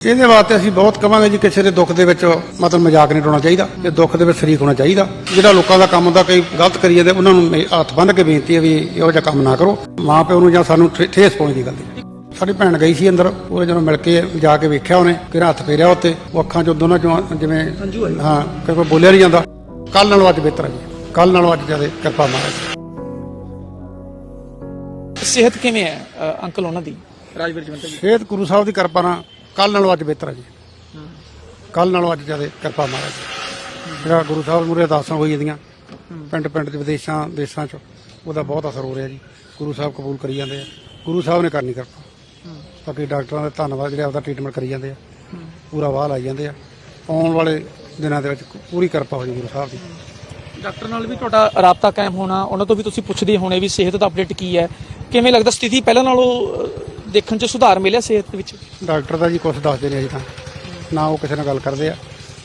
ਇਹਦੇ ਵਾਸਤੇ ਅਸੀਂ ਬਹੁਤ ਕਵਾਂਗੇ ਜੀ ਕਿਸੇ ਦੇ ਦੁੱਖ ਦੇ ਵਿੱਚ ਮਤਲਬ ਮਜ਼ਾਕ ਨਹੀਂ ਉਡਾਉਣਾ ਚਾਹੀਦਾ ਤੇ ਦੁੱਖ ਦੇ ਵਿੱਚ ਸ਼ਰੀਕ ਹੋਣਾ ਚਾਹੀਦਾ। ਜਿਹੜਾ ਲੋਕਾਂ ਦਾ ਕੰਮ ਹੁੰਦਾ ਕਈ ਗਲਤ ਕਰੀ ਜਾਂਦੇ ਉਹਨਾਂ ਨੂੰ ਮੇ- ਹੱਥ ਬੰਨ੍ਹ ਕੇ ਬੇਨਤੀ ਹੈ ਵੀ ਇਹੋ ਜਿਹਾ ਕੰਮ ਨਾ ਕਰੋ। ਮਾਂ ਪਿਓ ਨੂੰ ਜਾਂ ਸਾਨੂੰ ਠੇਸ ਪਹੁੰਚਦੀ ਗੱਲ ਦੀ ਸਾਡੀ ਭੈਣ ਗਈ ਸੀ ਅੰਦਰ ਉਹ ਜਦੋਂ ਮਿਲ ਕੇ ਜਾ ਕੇ ਵੇਖਿਆ ਉਹਨੇ ਕਿ ਹੱਥ ਫੇਰਿਆ ਉੱਤੇ ਉਹ ਅੱਖਾਂ ਚੋਂ ਦੋਨਾਂ ਚੋਂ ਜਿਵੇਂ ਹਾਂ ਕਿ ਕੋਈ ਬੋਲਿਆ ਨਹੀਂ ਜਾਂਦਾ। ਕੱਲ ਨਾਲੋਂ ਅੱਜ ਬਿਹਤਰ ਹੈ ਜੀ। ਕੱਲ ਨਾਲੋਂ ਅੱਜ ਜ਼ਿਆਦਾ ਕਿਰਪਾ ਮਹਾਰਾਜ ਸਿਹਤ ਕਿਵੇਂ ਹੈ ਅੰਕਲ ਉਹਨਾਂ ਦੀ? ਰਾਜਵੀਰ ਜਵੰਤ ਜੀ ਸਿਹਤ ਗੁਰੂ ਸਾਹਿਬ ਦੀ ਕਿਰਪਾ ਨਾਲ ਕੱਲ ਨਾਲੋਂ ਅੱਜ ਬਿਹਤਰ ਹੈ ਜੀ। ਕੱਲ ਨਾਲੋਂ ਅੱਜ ਜ਼ਿਆਦਾ ਕਿਰਪਾ ਮਹਾਰਾਜ। ਜਿਹੜਾ ਗੁਰੂ ਸਾਹਿਬ ਮੁਰੇ ਅਰਦਾਸਾਂ ਹੋਈ ਜਾਂਦੀਆਂ ਪਿੰਡ ਪਿੰਡ ਚ ਵਿਦੇਸ਼ਾਂ ਦੇਸ਼ਾਂ ਚ ਉਹਦਾ ਬਹੁਤ ਅਸਰ ਹੋ ਰਿਹਾ ਜੀ। ਗੁਰੂ ਸਾਹਿਬ ਕਬੂਲ ਕਰੀ ਜਾਂਦੇ ਆ। ਗੁਰੂ ਸਾਹਿਬ ਨੇ ਕਰਨੀ ਕਿਰਪਾ। ਬਾਕੀ ਡਾਕਟਰਾਂ ਦਾ ਧੰਨਵਾਦ ਜਿਹੜੇ ਆਪਦਾ ਟ੍ਰੀਟਮੈਂਟ ਕਰੀ ਜਾਂਦੇ ਆ। ਪੂਰਾ ਵਾਹ ਲਾਈ ਜਾਂਦੇ ਆ। ਆਉਣ ਵਾਲੇ ਦਿਨਾਂ ਦੇ ਵਿੱਚ ਪੂਰੀ ਕਿਰਪਾ ਹੋ ਜੀ ਗੁਰੂ ਸਾਹਿਬ ਦੀ। ਡਾਕਟਰ ਨਾਲ ਵੀ ਤੁਹਾਡਾ ਰਾਬਤਾ ਕਾਇਮ ਹੋਣਾ ਉਹਨਾਂ ਤੋਂ ਵੀ ਤੁਸੀਂ ਪੁੱਛਦੇ ਹੋਣੇ ਵੀ ਸਿਹਤ ਦਾ ਅਪਡੇਟ ਕੀ ਹੈ। ਕਿਵੇਂ ਲੱਗਦਾ ਸਥਿਤੀ ਪਹਿਲਾਂ ਨਾਲੋਂ ਅ, ਦੇਖਣ ਚ ਸੁਧਾਰ ਮਿਲਿਆ ਸਿਹਤ ਵਿੱਚ? ਡਾਕਟਰ ਦਾ ਜੀ ਕੁਝ ਦੱਸਦੇ ਨਹੀਂ ਅਜੇ ਤਾਂ। ਨਾ ਉਹ ਕਿਸੇ ਨਾਲ ਗੱਲ ਕਰਦੇ ਆ।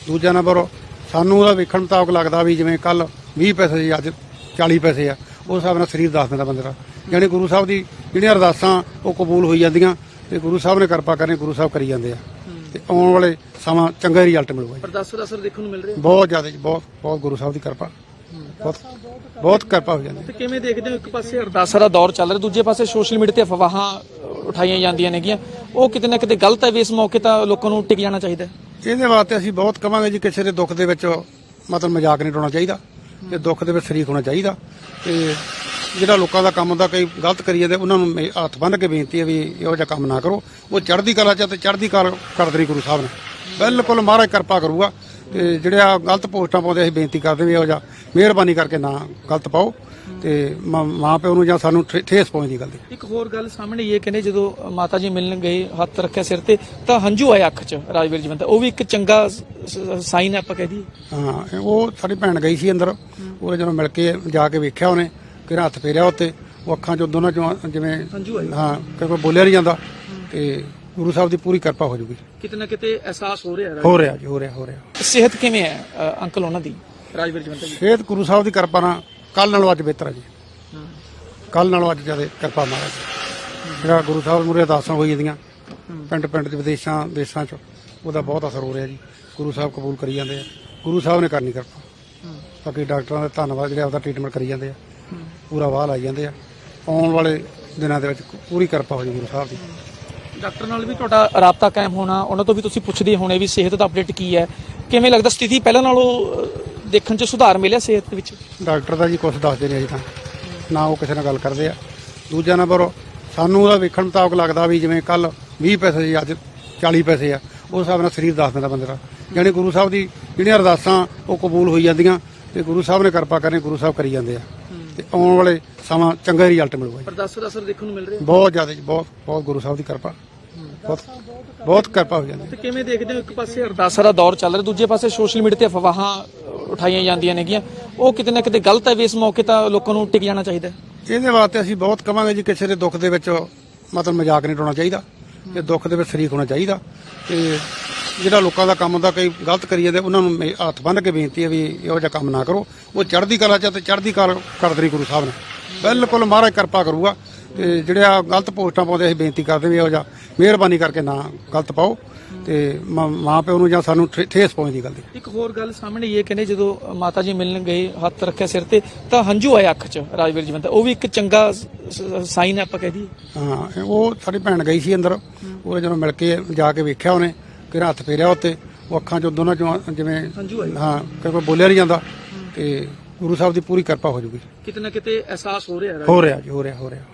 ਦੂਜਾ ਨੰਬਰ ਸਾਨੂੰ ਉਹਦਾ ਵੇਖਣ ਮੁਤਾਬਕ ਲੱਗਦਾ ਵੀ ਜਿਵੇਂ ਕੱਲ 20 ਪੈਸੇ ਸੀ ਅੱਜ 40 ਪੈਸੇ ਆ। ਉਸ ਹਿਸਾਬ ਨਾਲ ਸਰੀਰ ਦੱਸ ਦਿੰਦਾ ਬੰਦੇ ਦਾ। ਯਾਨੀ ਗੁਰੂ ਸਾਹਿਬ ਦੀ ਜਿਹੜੀਆਂ ਅਰਦਾਸਾਂ ਉਹ ਕਬੂਲ ਹੋਈ ਜਾਂਦੀਆਂ ਤੇ ਗੁਰੂ ਸਾਹਿਬ ਨੇ ਕਿਰਪਾ ਕਰਨੀ ਗੁਰੂ ਸਾਹਿਬ ਕਰੀ ਜਾਂਦੇ ਆ। ਤੇ ਆਉਣ ਵਾਲੇ ਸਮਾਂ ਚੰਗਾ ਰਿਜ਼ਲਟ ਮਿਲੂਗਾ ਜੀ। ਅਰਦਾਸ ਦਾ ਅਸਰ ਦੇਖਣ ਨੂੰ ਮਿਲ ਰਿਹਾ? ਬਹੁਤ ਜ਼ਿਆਦਾ ਜੀ ਬਹੁਤ ਬਹੁਤ ਗੁਰੂ ਸਾਹਿਬ ਦੀ ਕਿਰਪਾ। ਬਹੁਤ ਬਹੁਤ ਕਿਰਪਾ ਹੋ ਜਾਂਦੀ ਤੇ ਕਿਵੇਂ ਦੇਖਦੇ ਹੋ ਇੱਕ ਪਾਸੇ ਅਰਦਾਸਾਂ ਦਾ ਦੌਰ ਚੱਲ ਰਿਹਾ ਦੂਜੇ ਪਾਸੇ ਸੋਸ਼ਲ ਮੀਡੀਆ ਤੇ ਅਫਵਾਹਾਂ ਉਠਾਈਆਂ ਜਾਂਦੀਆਂ ਨੇਗੀਆਂ। ਉਹ ਕਿਤੇ ਨਾ ਕਿਤੇ ਗਲਤ ਹੈ ਵੀ ਇਸ ਮੌਕੇ ਤਾਂ ਲੋਕਾਂ ਨੂੰ ਟਿਕ ਜਾਣਾ ਚਾਹੀਦਾ ਇਹਦੇ ਵਾਸਤੇ ਅਸੀਂ ਬਹੁਤ ਕਵਾਂਗੇ ਜੀ ਕਿਸੇ ਦੇ ਦੁੱਖ ਦੇ ਵਿੱਚ ਮਤਲਬ ਮਜ਼ਾਕ ਨਹੀਂ ਉਡਾਉਣਾ ਚਾਹੀਦਾ ਤੇ ਦੁੱਖ ਦੇ ਵਿੱਚ ਸ਼ਰੀਕ ਹੋਣਾ ਚਾਹੀਦਾ ਤੇ ਜਿਹੜਾ ਲੋਕਾਂ ਦਾ ਕੰਮ ਹੁੰਦਾ, ਕਈ ਗਲਤ ਕਰੀ ਜਾਂਦੇ, ਉਹਨਾਂ ਨੂੰ ਹੱਥ ਬੰਨ੍ਹ ਕੇ ਬੇਨਤੀ ਹੈ ਵੀ ਇਹੋ ਜਿਹਾ ਕੰਮ ਨਾ ਕਰੋ। ਉਹ ਚੜ੍ਹਦੀ ਕਲਾ ਚ ਆ ਤੇ ਚੜ੍ਹਦੀ ਕਲਾ ਕਰਦਰੀ ਗੁਰੂ ਸਾਹਿਬ ਨੇ। ਬਿਲਕੁਲ ਮਹਾਰਾਜ ਕਿਰਪਾ ਕਰੂਗਾ। ਤੇ ਜਿਹੜੇ ਆ ਗਲਤ ਪੋਸਟਾਂ ਪਾਉਂਦੇ ਅਸੀਂ ਬੇਨਤੀ ਕਰਦੇ ਵੀ ਇਹੋ ਜਿਹਾ ਮਿਹਰਬਾਨੀ ਕਰਕੇ ਨਾ ਗਲਤ ਪਾਓ ਤੇ ਮਾਂ ਮਾਂ ਪਿਓ ਨੂੰ ਜਾਂ ਸਾਨੂੰ ਠੇ- ਠੇਸ ਪਹੁੰਚਦੀ ਗੱਲ ਦੀ ਇੱਕ ਹੋਰ ਗੱਲ ਸਾਹਮਣੇ ਇਹ ਕਹਿੰਦੇ ਜਦੋਂ ਮਾਤਾ ਜੀ ਮਿਲਣ ਗਏ ਹੱਥ ਰੱਖਿਆ ਸਿਰ ਤੇ ਤਾਂ ਹੰਝੂ ਆਏ ਅੱਖ 'ਚ ਰਾਜਵੀਰ ਜਵੰਤ ਉਹ ਵੀ ਇੱਕ ਚੰਗਾ ਸਾਈਨ ਹੈ ਆਪਾਂ ਕਹਿ ਦਈਏ। ਹਾਂ ਉਹ ਸਾਡੀ ਭੈਣ ਗਈ ਸੀ ਅੰਦਰ ਉਹ ਜਦੋਂ ਮਿਲ ਕੇ ਜਾ ਕੇ ਵੇਖਿਆ ਉਹਨੇ ਕਿ ਹੱਥ ਫੇਰਿਆ ਉੱਤੇ ਉਹ ਅੱਖਾਂ ਚੋਂ ਦੋਨਾਂ ਚੋਂ ਜਿਵੇਂ ਹੰਝੂ ਆਏ। ਹਾਂ ਕੋਈ ਬੋਲਿਆ ਨਹੀਂ ਜਾਂਦਾ ਤੇ ਗੁਰੂ ਸਾਹਿਬ ਦੀ ਪੂਰੀ ਕਿਰਪਾ ਹੋ ਜੂਗੀ। ਕਿਤੇ ਨਾ ਕਿਤੇ ਅਹਿਸਾਸ ਹੋ ਰਿਹਾ ਹੈ ਹੋ ਰਿਹਾ ਜੀ ਹੋ ਰਿਹਾ ਹੋ ਰਿਹਾ। ਸਿਹਤ ਕਿਵੇਂ ਹੈ ਅ, ਅੰਕਲ ਉਹਨਾਂ ਦੀ? ਰਾਜਵੀਰ ਜਵੰਤ ਜੀ। ਸਿਹਤ ਗੁਰੂ ਸਾਹਿਬ ਦੀ ਕਿਰਪਾ ਨਾਲ ਕੱਲ ਨਾਲੋਂ ਅੱਜ ਬਿਹਤਰ ਹੈ ਜੀ। ਕੱਲ ਨਾਲੋਂ ਅੱਜ ਜ਼ਿਆਦਾ ਕਿਰਪਾ ਮਹਾਰਾਜ ਜਿਹੜਾ ਗੁਰੂ ਸਾਹਿਬ ਮੁਰੇ ਅਰਦਾਸਾਂ ਹੋਈ ਜਾਂਦੀਆਂ ਪਿੰਡ ਪਿੰਡ ਚ ਵਿਦੇਸ਼ਾਂ ਦੇਸ਼ਾਂ ਚ ਉਹਦਾ ਬਹੁਤ ਅਸਰ ਹੋ ਰਿਹਾ ਜੀ। ਗੁਰੂ ਸਾਹਿਬ ਕਬੂਲ ਕਰੀ ਜਾਂਦੇ ਆ। ਗੁਰੂ ਸਾਹਿਬ ਨੇ ਕਰਨੀ ਕਿਰਪਾ। ਬਾਕੀ ਡਾਕਟਰਾਂ ਦਾ ਧੰਨਵਾਦ ਜਿਹੜੇ ਆਪਦਾ ਟ੍ਰੀਟਮੈਂਟ ਕਰੀ ਜਾਂਦੇ ਆ। ਪੂਰਾ ਵਾਹ ਲਾਈ ਜਾਂਦੇ ਆ। ਆਉਣ ਵਾਲੇ ਦਿਨਾਂ ਦੇ ਵਿੱਚ ਪੂਰੀ ਕਿਰਪਾ ਹੋ ਜੀ ਗੁਰੂ ਸਾਹਿਬ ਦੀ। ਡਾਕਟਰ ਨਾਲ ਵੀ ਤੁਹਾਡਾ ਰਾਬਤਾ ਕਾਇਮ ਹੋਣਾ, ਉਹਨਾਂ ਤੋਂ ਵੀ ਤੁਸੀਂ ਪੁੱਛਦੇ ਹੋਣੇ ਵੀ ਸਿਹਤ ਦਾ ਅਪਡੇਟ ਕੀ ਹੈ। ਕਿਵੇਂ ਲੱਗਦਾ ਸਥਿਤੀ ਪਹਿਲਾਂ ਨਾਲੋਂ ਦੇਖਣ 'ਚ ਸੁਧਾਰ ਮਿਲਿਆ ਸਿਹਤ ਦੇ ਵਿੱਚ? ਡਾਕਟਰ ਦਾ ਜੀ ਕੁਝ ਦੱਸਦੇ ਨਹੀਂ ਅਜੇ ਤਾਂ। ਨਾ ਉਹ ਕਿਸੇ ਨਾਲ ਗੱਲ ਕਰਦੇ ਆ। ਦੂਜਾ ਨੰਬਰ, ਸਾਨੂੰ ਉਹਦਾ ਵੇਖਣ ਮੁਤਾਬਕ ਲੱਗਦਾ ਵੀ ਜਿਵੇਂ ਕੱਲ 20 ਪੈਸੇ ਸੀ, ਅੱਜ 40 ਪੈਸੇ ਆ। ਉਸ ਹਿਸਾਬ ਨਾਲ ਸਰੀਰ ਦੱਸ ਦਿੰਦਾ ਬੰਦੇ ਦਾ। ਯਾਨੀ ਗੁਰੂ ਸਾਹਿਬ ਦੀ ਜਿਹੜੀਆਂ ਅਰਦਾਸਾਂ, ਉਹ ਕਬੂਲ ਹੋਈ ਜਾਂਦੀਆਂ ਤੇ ਗੁਰੂ ਸਾਹਿਬ ਨੇ ਕਿਰਪਾ ਕਰਨੀ, ਗੁਰੂ ਸਾਹਿਬ ਕਰੀ ਜਾਂਦੇ ਆ। ਤੇ ਆਉਣ ਵਾਲੇ ਸਮਾਂ ਚੰਗਾ ਰਿਜ਼ਲਟ ਮਿਲੂਗਾ ਜੀ। ਅਰਦਾਸ ਦਾ ਅਸਰ ਦੇਖਣ ਨੂੰ ਮਿਲ ਰਿਹਾ? ਬਹੁਤ ਜ਼ਿਆਦਾ ਜੀ ਬਹੁਤ ਬਹੁਤ ਗੁਰੂ ਸਾਹਿਬ ਦੀ ਕਿਰਪਾ। ਬਹੁਤ ਬਹੁਤ ਕਿਰਪਾ ਹੋ ਜਾਂਦੀ ਤੇ ਕਿਵੇਂ ਦੇਖਦੇ ਹੋ ਇੱਕ ਪਾਸੇ ਅਰਦਾਸਾਂ ਦਾ ਦੌਰ ਚੱਲ ਰਿਹਾ ਦੂਜੇ ਪਾਸੇ ਸੋਸ਼ਲ ਮੀਡੀਆ ਤੇ ਅਫਵਾਹਾਂ ਉਠਾਈਆਂ ਜਾਂਦੀਆਂ ਨੇਗੀਆਂ। ਉਹ ਕਿਤੇ ਨਾ ਕਿਤੇ ਗਲਤ ਹੈ ਵੀ ਇਸ ਮੌਕੇ ਤਾਂ ਲੋਕਾਂ ਨੂੰ ਟਿਕ ਜਾਣਾ ਚਾਹੀਦਾ ਹੈ। ਇਹਦੇ ਵਾਸਤੇ ਅਸੀਂ ਬਹੁਤ ਕਵਾਂਗੇ ਜੀ ਕਿਸੇ ਦੇ ਦੁੱਖ ਦੇ ਵਿੱਚ ਮਤਲਬ ਮਜ਼ਾਕ ਨਹੀਂ ਉਡਾਉਣਾ ਚਾਹੀਦਾ। ਤੇ ਦੁੱਖ ਦੇ ਵਿੱਚ ਸ਼ਰੀਕ ਹੋਣਾ ਚਾਹੀਦਾ। ਤੇ ਜਿਹੜਾ ਲੋਕਾਂ ਦਾ ਕੰਮ ਹੁੰਦਾ ਕਈ ਗਲਤ ਕਰੀ ਜਾਂਦੇ, ਉਹਨਾਂ ਨੂੰ ਮੇ- ਹੱਥ ਬੰਨ੍ਹ ਕੇ ਬੇਨਤੀ ਹੈ ਵੀ ਇਹੋ ਜਿਹਾ ਕੰਮ ਨਾ ਕਰੋ। ਉਹ ਚੜ੍ਹਦੀ ਕਲਾ ਚ ਆ ਤੇ ਚੜ੍ਹਦੀ ਕਲਾ ਕਰਦਰੀ ਗੁਰੂ ਸਾਹਿਬ ਨੇ। ਬਿਲਕੁਲ ਮਹਾਰਾਜ ਕਿਰਪਾ ਕਰੂਗਾ। ਤੇ ਜਿਹੜੇ ਆ ਗਲਤ ਪੋਸਟਾਂ ਪਾਉਂਦੇ, ਅਸੀਂ ਬੇਨਤੀ ਕਰਦੇ ਵੀ ਇਹੋ ਜਿਹਾ ਮਿਹਰਬਾਨੀ ਕਰਕੇ ਨਾ ਗਲਤ ਪਾਓ। ਤੇ ਮਾਂ ਪਿਓ ਨੂੰ ਜਾਂ ਸਾਨੂੰ ਠੇਸ ਪਹੁੰਚਦੀ ਗੱਲ ਦੀ ਇੱਕ ਹੋਰ ਗੱਲ ਸਾਹਮਣੇ ਇਹ ਕਹਿੰਦੇ ਜਦੋਂ ਮਾਤਾ ਜੀ ਮਿਲਣ ਗਏ ਹੱਥ ਰੱਖਿਆ ਸਿਰ ਤੇ ਤਾਂ ਹੰਝੂ ਆਏ ਅੱਖ 'ਚ ਰਾਜਵੀਰ ਜਵੰਤ ਉਹ ਵੀ ਇੱਕ ਚੰਗਾ ਸਾਈਨ ਆਪਾਂ ਕਹਿ ਦਈਏ। ਹਾਂ ਉਹ ਸਾਡੀ ਭੈਣ ਗਈ ਸੀ ਅੰਦਰ। ਉਹ ਜਦੋਂ ਮਿਲ ਕੇ ਜਾ ਕੇ ਵੇਖਿਆ ਉਹਨੇ ਕਿ ਹੱਥ ਫੇਰਿਆ ਉੱਤੇ। ਉਹ ਅੱਖਾਂ ਚੋਂ ਦੋਨਾਂ ਚੋਂ ਜਿਵੇਂ ਹਾਂ ਕੋਈ ਬੋਲਿਆ ਨਹੀਂ ਜਾਂਦਾ। ਤੇ ਗੁਰੂ ਸਾਹਿਬ ਦੀ ਪੂਰੀ ਕਿਰਪਾ ਹੋ ਜੂਗੀ। ਕਿਤੇ ਨਾ ਕਿਤੇ ਅਹਿਸਾਸ ਹੋ ਰਿਹਾ ਹੈ ਹੋ ਰਿਹਾ ਜੀ ਹੋ ਰਿਹਾ ਹੋ ਰਿਹਾ।